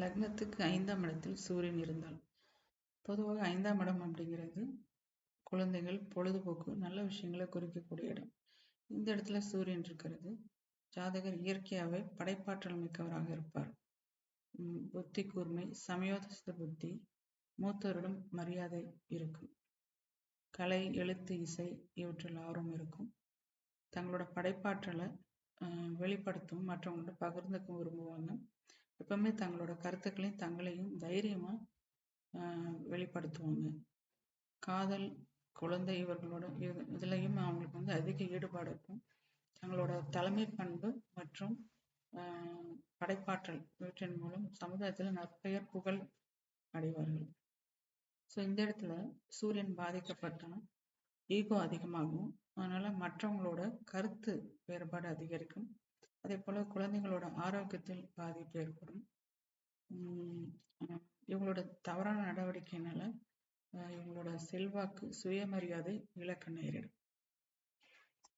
லக்னத்துக்கு ஐந்தாம் இடத்தில் சூரியன் இருந்தால். பொதுவாக ஐந்தாம் இடம் அப்படிங்கிறது குழந்தைகள் பொழுதுபோக்கு நல்ல விஷயங்களை குறிக்கக்கூடிய இடம். இந்த இடத்துல சூரியன் இருக்கிறது. ஜாதகர் இயற்கையாகவே படைப்பாற்றல் மிக்கவராக இருப்பார். புத்தி கூர்மை சமயோதஸ்த புத்தி மூத்தோரிடம் மரியாதை இருக்கும். கலை எழுத்து இசை இவற்றில் ஆர்வம் இருக்கும். தங்களோட படைப்பாற்றலை வெளிப்படுத்தவும் மற்றவங்களோட பகிர்ந்துக்கும் விரும்புவாங்க. எப்பவுமே தங்களோட கருத்துக்களையும் தங்களையும் தைரியமா ஆஹ் வெளிப்படுத்துவாங்க. காதல் குழந்தை இவர்களோட இது இதுலையும் அவங்களுக்கு வந்து அதிக ஈடுபாடு இருக்கும். தங்களோட தலைமை பண்பு மற்றும் ஆஹ் படைப்பாற்றல் இவற்றின் மூலம் சமுதாயத்தில் நற்பெயர் புகழ் அடைவார்கள். ஸோ இந்த இடத்துல சூரியன் பாதிக்கப்பட்டால் ஈகோ அதிகமாகும். அதனால மற்றவங்களோட கருத்து வேறுபாடு அதிகரிக்கும். அதே போல குழந்தைங்களோட ஆரோக்கியத்தில் பாதிப்பு ஏற்படும். உம் இவங்களோட தவறான நடவடிக்கையினால அஹ் இவங்களோட செல்வாக்கு சுயமரியாதை இழக்க நேரிடும்.